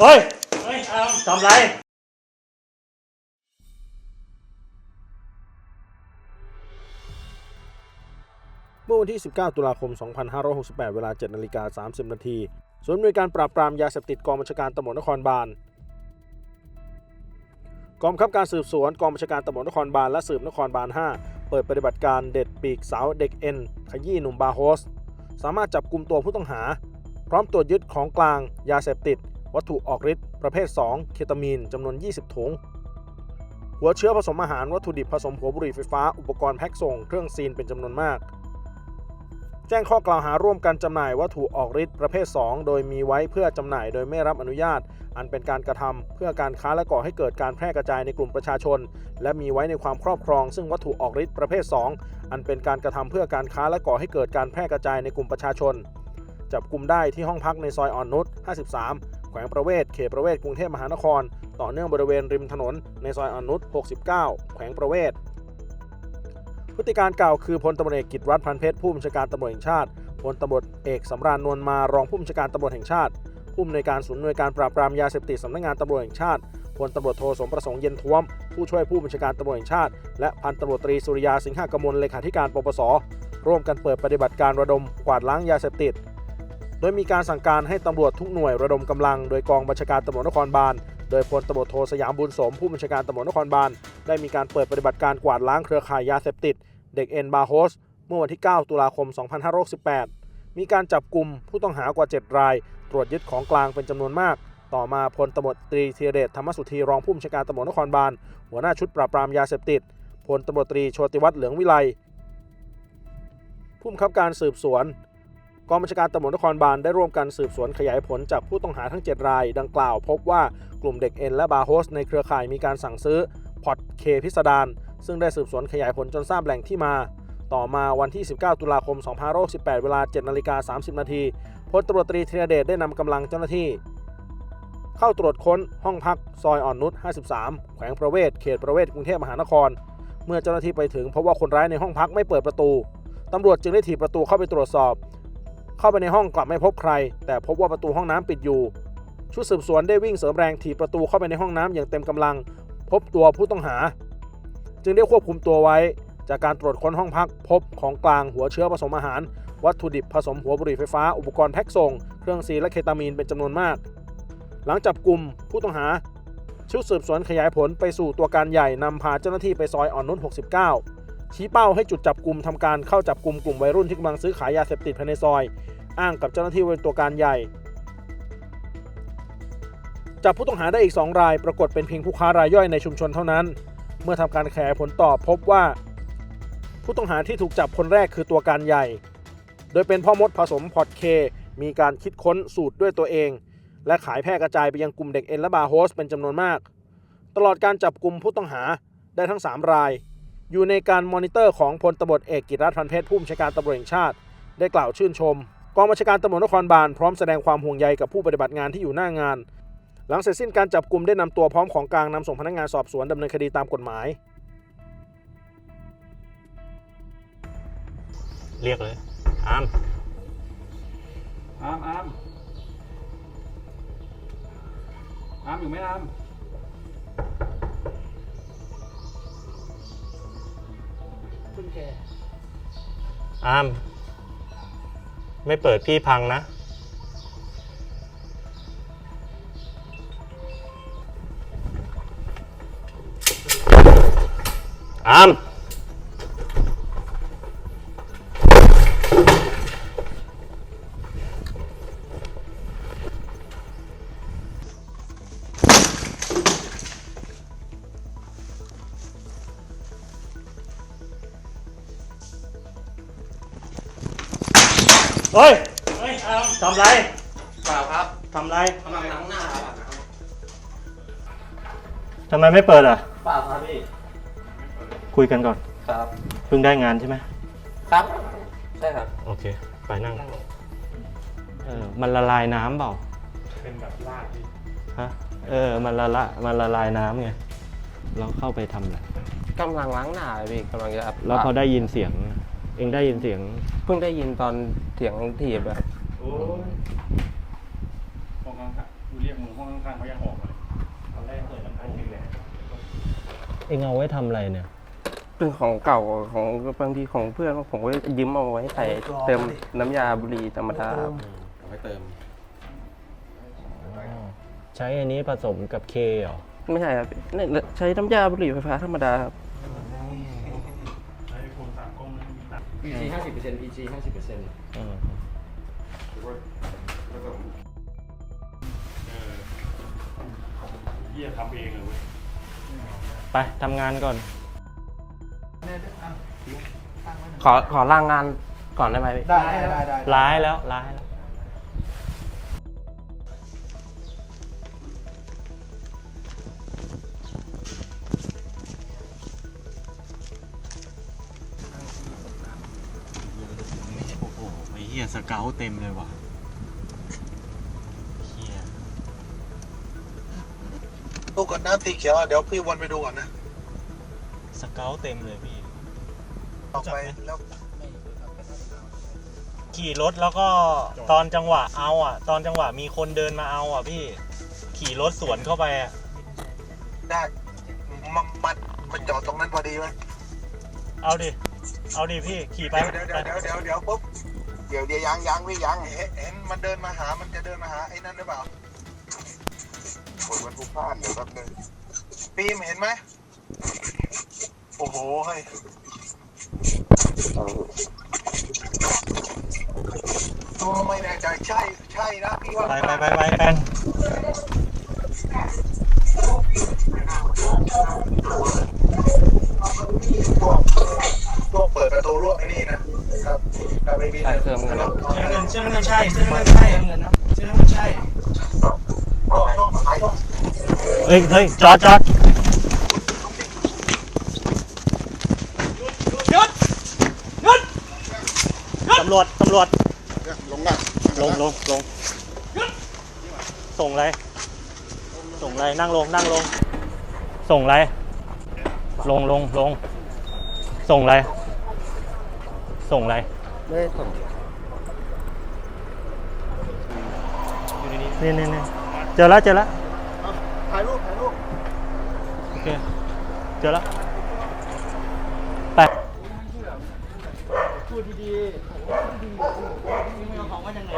เฮ้ย เฮ้ยอามทำไร เมื่อวันที่ 19 ตุลาคม 2568 เวลา 7นาฬิกา30 นาทีศูนย์บริการปราบปรามยาเสพติดกองบัญชาการตำรวจนครบาล กองบังคับการสืบสวนกองบัญชาการตำรวจนครบาลและสืบนครบาล 5 เปิดปฏิบัติการเด็ดปีกสาวเด็กเอ็นขยี้หนุ่มบาโฮส สามารถจับกลุ่มตัวผู้ต้องหา พร้อมตรวจยึดของกลางยาเสพติด วัตถุออกฤทธิ์ประเภท 2 เคตามีนจำนวน 20 ถุง หัวเชื้อผสมอาหารวัตถุดิบผสมหัวบุหรี่ไฟฟ้า อุปกรณ์แพ็กส่ง เครื่องซีนเป็นจำนวนมาก แจ้งข้อกล่าวหาร่วมกันจำหน่ายวัตถุออกฤทธิ์ประเภท 2 โดยมีไว้เพื่อจำหน่ายโดยไม่รับอนุญาต อันเป็นการกระทำเพื่อการค้าและก่อให้เกิดการแพร่กระจายในกลุ่มประชาชน และมีไว้ในความครอบครอง ซึ่งวัตถุออกฤทธิ์ประเภท 2 อันเป็นการกระทำเพื่อการค้าและก่อให้เกิดการแพร่กระจายในกลุ่มประชาชนจับกลุ่มได้ที่ห้องพักในซอยอ่อนนุช53 ขวงประเวศ เขตประเวศกรุงเทพมหานคร ต่อเนื่องบริเวณริมถนน ในซอยอนุช69 แขวงประเวศ พฤติการเก่าคือพลตำรวจเอกกิตรัฐพันเพชรผู้บัญชาการตำรวจแห่งชาติพลตำรวจเอกสำราญนวลมารองผู้บัญชาการตำรวจแห่งชาติ ผู้อำนวยการศูนย์หน่วยการปราบปรามยาเสพติดสำนักงานตำรวจแห่งชาติพลตำรวจโทสมประสงค์เย็นท้วม ผู้ช่วยผู้บัญชาการตำรวจแห่งชาติ และพันตำรวจตรีสุริยาสิงหกมลเลขาธิการปปสร่วมกันเปิดปฏิบัติการระดมกวาดล้างยาเสพติด ดยมีการสั่งการให้ตำรวจทุกหน่วยระดมกำลัง โดยกองบัญชาการตำรวจนครบาล โดยพลตำรวจโทสยามบุญสมผู้บัญชาการตำรวจนครบาล ได้มีการเปิดปฏิบัติการกวาดล้างเครือข่ายยาเสพติด เด็กเอ็นบาร์โฮสเมื่อวันที่ 9 ตุลาคม 2568 มีการจับกลุ่มผู้ต้องหากว่า 7 ราย ตรวจยึดของกลางเป็นจำนวนมาก ต่อมาพลตำรวจตรีธีรเดชธรรมสุธีรองผู้บัญชาการตำรวจนครบาล หัวหน้าชุดปราบปรามยาเสพติดพลตำรวจตรีโชติวัฒน์เหลืองวิไลผู้บังคับการสืบสวน กองบัญชาการตำรวจนครบาลได้ร่วมกันสืบสวนขยายผลจากผู้ต้องหาทั้ง 7 ราย ดังกล่าวพบว่ากลุ่มเด็กเอ็นและบาร์โฮสในเครือข่ายมีการสั่งซื้อพอตเคพิสดารซึ่งได้สืบสวนขยายผลจนทราบแหล่งที่มา ต่อมาวันที่ 19 ตุลาคม 2568เวลา 7นาฬิกา30 นาทีพลตำรวจตรีธีรเดชได้นำกำลังเจ้าหน้าที่ เข้าตรวจค้นห้องพักซอยอ่อนนุช 53 แขวงประเวศเขตประเวศกรุงเทพมหานคร เมื่อเจ้าหน้าที่ไปถึงพบว่าคนร้ายในห้องพักไม่เปิดประตูตำรวจจึงได้ถีบประตูเข้าไปตรวจสอบ เข้าไปในห้องกลับไม่พบใคร แต่พบว่าประตูห้องน้ำปิดอยู่ ชุดสืบสวนได้วิ่งเสริมแรงถีบประตูเข้าไปในห้องน้ำอย่างเต็มกำลัง พบตัวผู้ต้องหา จึงได้ควบคุมตัวไว้ จากการตรวจค้นห้องพักพบของกลางหัวเชื้อผสมอาหาร วัตถุดิบผสมหัวบุหรี่ไฟฟ้าอุปกรณ์แพ็กส่ง เครื่องซีและเคตามีนเป็นจำนวนมาก หลังจับกลุ่มผู้ต้องหา ชุดสืบสวนขยายผลไปสู่ตัวการใหญ่นำพาเจ้าหน้าที่ไปซอยอ่อนนุช69 ชี้เป้าให้จุดจับกลุ่มทำการเข้าจับกลุ่มกลุ่มวัยรุ่นที่กำลังซื้อขายยาเสพติดภายในซอย อ้างกับเจ้าหน้าที่เป็นตัวการใหญ่จับผู้ต้องหาได้อีก 2 ราย ปรากฏเป็นเพียงผู้ค้ารายย่อยในชุมชนเท่านั้น เมื่อทำการแขยผลต่อพบว่า ผู้ต้องหาที่ถูกจับคนแรกคือตัวการใหญ่ โดยเป็นพ่อมดผสมพอร์ตเค มีการคิดค้นสูตรด้วยตัวเอง และขายแพร่กระจายไปยังกลุ่มเด็กเอ็นและบาร์โฮสเป็นจำนวนมาก ตลอดการจับกลุ่มผู้ต้องหาได้ทั้ง 3 ราย อยู่ในการมอนิเตอร์ของพลตำรวจเอกกิตรัฐพันเพชรผู้บัญชาการตำรวจแห่งชาติ ได้กล่าวชื่นชม กองบัญชาการตำรวจนครบาลพร้อมแสดงความห่วงใยกับผู้ปฏิบัติงานที่อยู่หน้างาน หลังเสร็จสิ้นการจับกลุ่มได้นำตัวพร้อมของกลางนำส่งพนักงานสอบสวนดำเนินคดีตามกฎหมาย เรียกเลยอามอามอามอามอยู่ไหมอาม อามไม่เปิดพี่พังนะอาม เฮ้ยเฮ้ยอามทำไรเปล่าครับทำไรกำลังล้างหน้าครับทำไมไม่เปิดอะ เปล่าครับพี่ คุยกันก่อน ครับ เพิ่งได้งานใช่ไหมครับ ใช่ครับ โอเค ไปนั่ง เออ มันละลายน้ำเปล่า เป็นแบบลาดที่ฮะ เออ มันละละมันละลายน้ำไง เราเข้าไปทำอะไรกำลังล้างหน้าเลยพี่กำลังจะแล้วพอได้ยินเสียง เองได้ยินเสียง เพิ่งได้ยินตอนเสียงถีบแบบโอ้ยห้องข้างๆกูเรียกมึงห้องข้างๆเขายังออกมาเลยตอนแรกเปิดลำโพงอยู่แล้วเองเอาไว้ทำอะไรเนี่ย เป็นของเก่าของบางทีของเพื่อนผมก็ยืมเอาไว้ใส่เติมน้ำยาบุหรี่ธรรมดาครับเอาไว้เติม ใช้อันนี้ผสมกับเคเหรอ ไม่ใช่ครับเนี่ยใช้น้ำยาบุหรี่ไฟฟ้าธรรมดาครับ ใช้โฟนสามกล้องไม่มีตัด PG ห้าสิบเปอร์เซ็นต์ PG ห้าสิบเปอร์เซ็นต์อืมหรือว่าผสมเออเยี่ยทำเองเลยเว้ยไปทำงานก่อน ขอขอล่างงานก่อนได้ไหมพี่ได้ได้ได้ร้ายแล้วร้ายแล้ว ไอ้เหี้ยสเกลเต็มเลยว่ะเหี้ยดูก่อนน้ำสีเขียวอะเดี๋ยวพี่วนไปดูก่อนนะสเกลเต็มเลยพี่ ออกไปแล้วขี่รถแล้วก็ตอนจังหวะเอาอะ ตอนจังหวะมีคนเดินมาเอาอะพี่ ขี่รถสวนเข้าไปอะได้มันมันมันจอดตรงนั้นพอดีไหมเอาดิ เอาดิพี่ขี่ไป เดี๋ยวเดี๋ยวเดี๋ยวเดี๋ยวเดี๋ยวปุ๊บ เดี๋ยวเดี๋ยวยังยังพี่ยังเห็นเห็นมันเดินมาหา มันจะเดินมาหาไอ้นั่นหรือเปล่าโอ้ยมันผูกพลาดเดี๋ยวแป๊บนึงปีมเห็นไหมโอ้โหเฮ้ยตัวไม่แน่ใจใช่ใช่นะพี่ว่า ไปไปไปไปแปน ใช่เติมเงินครับเงินเชื่อเงินใช่เชื่อเงินใช่เงินนะเชื่อเงินใช่ต้องต้องขายต้องเฮ้ยเฮ้ยจอดจอดตำรวจตำรวจลงอะลงลงลงส่งอะไร ส่งอะไรนั่งลงนั่งลง ส่งอะไร ลงลงลง ส่งอะไร ส่งอะไร ไม่ได้ส่งนี่นี่นี่เจอแล้วเจอแล้วถ่ายรูปถ่ายรูปโอเคเจอแล้วไปพูดดีๆผมว่าพูดดีๆผมว่าพี่ไม่เอาของมาจากไหน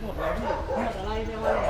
หมดแล้วพี่หมดอะไรเนี่ยว่าไหน